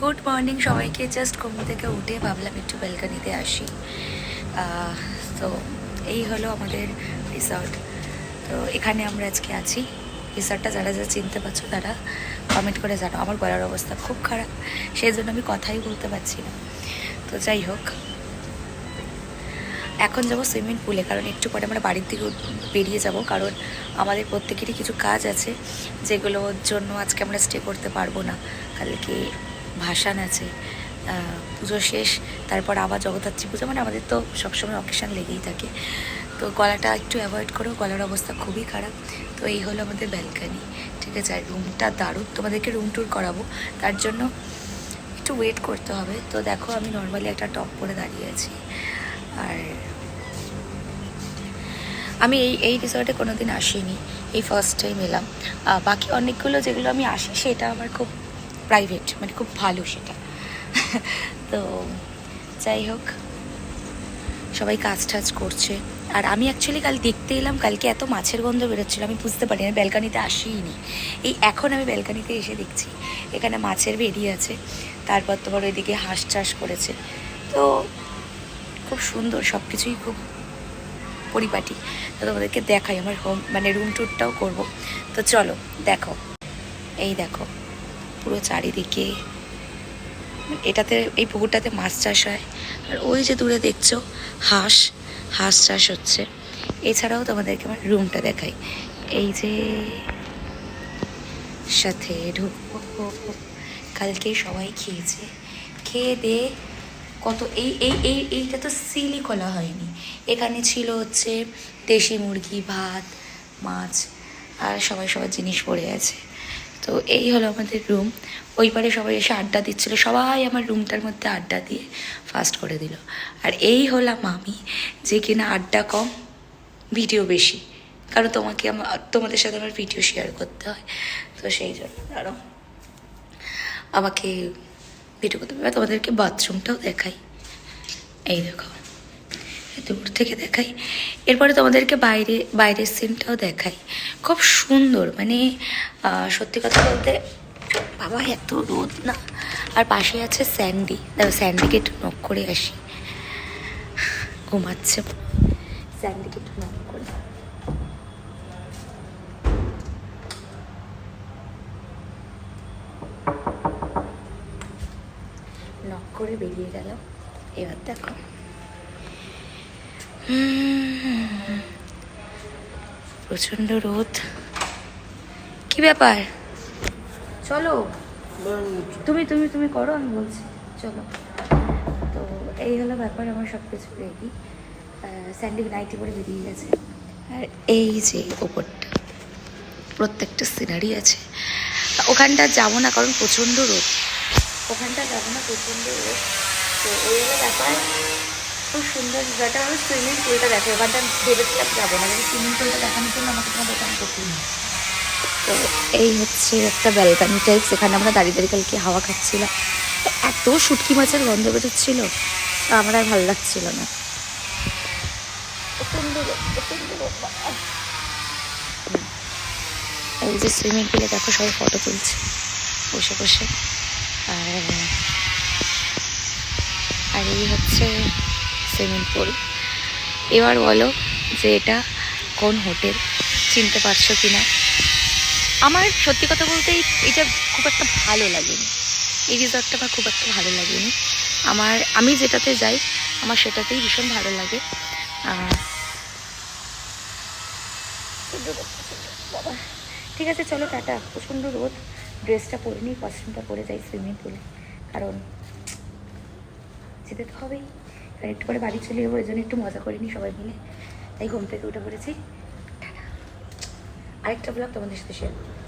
Good morning সবাইকে। Just ঘুম থেকে উঠে ভাবলাম একটু ব্যালকানিতে আসি। তো এই হলো আমাদের রিসর্ট তো এখানে আমরা আজকে আছি। রিসর্টটা যারা যারা চিনতে পারছ তারা কমেন্ট করে জানো। আমার গলার অবস্থা খুব খারাপ সেই জন্য আমি কথাই বলতে পারছি না। তো যাই হোক, এখন যাব সুইমিং পুলে কারণ একটু পরে আমরা বাড়ির উঠ- বেরিয়ে যাব। কারণ আমাদের প্রত্যেকেরই কিছু কাজ আছে যেগুলোর জন্য আজকে আমরা স্টে করতে পারব না। কালকে ভাসান আছে পুজো শেষ, তারপর আবার জগদ্ধাত্রী পুজো মানে আমাদের তো সবসময় অকেশন লেগেই থাকে। তো গলাটা একটু অ্যাভয়েড করো, গলার অবস্থা খুবই খারাপ। তো এই হলো আমাদের ব্যালকানি ঠিক আছে? আর রুমটা দারুণ, তোমাদেরকে রুম ট্যুর করাবো। তার জন্য একটু ওয়েট করতে হবে। তো দেখো, আমি নর্মালি একটা টপ পরে দাঁড়িয়ে আছি। আর আমি এই এই রিসর্টে কোনো দিন আসিনি, এই ফার্স্ট টাইম এলাম। বাকি অনেকগুলো যেগুলো আমি আসি, সেটা আমার খুব প্রাইভেট মানে খুব ভালো সেটা। তো যাই হোক, সবাই কাজ টাজ করছে। আর আমি অ্যাকচুয়ালি কাল দেখতে এলাম, কালকে এত মাছের গন্ধ বেরোচ্ছিলো, আমি বুঝতে পারি না, ব্যালকানিতে আসিনি এই এখন আমি ব্যালকানিতে এসে দেখছি, এখানে মাছের বেরিয়ে আছে, তারপর তোমার ওইদিকে হাঁস চাষ করেছে। তো খুব সুন্দর সব কিছুই খুব পরিপাটি। তো তোমাদেরকে দেখাই, আমার হোম মানে রুম ট্যুরটাও করব। তো চলো, দেখো, এই দেখো। পুরো চারিদিকে। এটাতে, এই পুকুরটাতে মাছ চাষ হয়। আর ওই যে দূরে দেখছ, হাঁস হাঁস চাষ হচ্ছে। এছাড়াও তোমাদেরকে আমার রুমটা দেখাই। এই যে সাথে ঢুকবো। কালকে সবাই খেয়েছে। খেয়ে দিয়ে কত, এই এই এই, এইটা তো সিলি খোলা হয়নি। এখানে ছিল হচ্ছে দেশি মুরগি, ভাত, মাছ, আর সবাই সবার জিনিস পড়ে আছে। তো এই হলো আমাদের রুম ওই পারে সবাই এসে আড্ডা দিচ্ছিল। সবাই আমার রুমটার মধ্যে আড্ডা দিয়ে ফাস্ট করে দিল। আর এই হলাম আমি, যে কিনা আড্ডা কম ভিডিও বেশি। কারণ তোমাকে আমার তোমাদের সাথে আমার ভিডিও শেয়ার করতে হয়। তো সেই জন্য আরও আমাকে ভিডিও করতে হবে। তোমাদেরকে বাথরুমটাও দেখাই। এই দেখো। দূর থেকে দেখাই। এরপরে তোমাদেরকে বাইরে, বাইরের সিনটাও দেখাই। খুব সুন্দর মানে সত্যি কথা বলতে, বাবা এত রোদ না। আর পাশে আছে স্যান্ডি দেখো স্যান্ডিকে একটু নক করে আসি। ঘুমাচ্ছে। স্যান্ডিকে একটু নক করে। নক করে বেরিয়ে গেল এবার দেখো। প্রচণ্ড রোদ। কি ব্যাপার? চলো। তুমি তুমি তুমি করো আমি বলছি। চলো। তো এই হলো ব্যাপার আমার সব কিছু রেডি স্যান্ডি নাইটি পরে বেরিয়ে গেছে। আর এই যে ওপরটা প্রত্যেকটা সিনারি আছে। ওখানটা যাব না কারণ প্রচণ্ড রোদ। ওখানটা যাব না প্রচণ্ড রোদ। তো এই হলো ব্যাপার। খুব সুন্দর জায়গাটা আমি সুইমিং পুলটা দেখো এবারটা ভেবেছিলাম যাব না কিন্তু সুইমিং পুলটা দেখানোর জন্য আমাকে তোমার দোকান করতেই হবে। তো এই হচ্ছে একটা ব্যালকানি টাইপ সেখানে আমরা দাঁড়িয়ে দাঁড়িয়ে কালকে হাওয়া খাচ্ছিলাম এত শুটকি মাছের গন্ধ বেরোচ্ছিল আমার আর ভালো লাগছিল না। এই যে সুইমিং পুলে দেখো সবাই ফটো তুলছে বসে বসে আর আর এই হচ্ছে সুইমিং পুল। এবার বলো যে এটা কোন হোটেল? চিনতে পারছ কি না আমার সত্যি কথা বলতে এটা খুব একটা ভালো লাগেনি। এই রিসর্টটা আমার খুব একটা ভালো লাগেনি। আমার আমি যেটাতে যাই, আমার সেটাতেই ভীষণ ভালো লাগে। ঠিক আছে, চলো টাটা। প্রচণ্ড রোদ। ড্রেসটা পরে নিই কস্টিউমটা পরে যাই সুইমিং পুলে। কারণ যেতে তো হবেই। একটু পরে বাড়ি চলে যাব এই জন্য একটু মজা করিনি সবাই মিলে। তাই ঘুম থেকে উঠে পড়েছি। আরেকটা ব্লগ তোমাদের সাথে শেয়ার করব।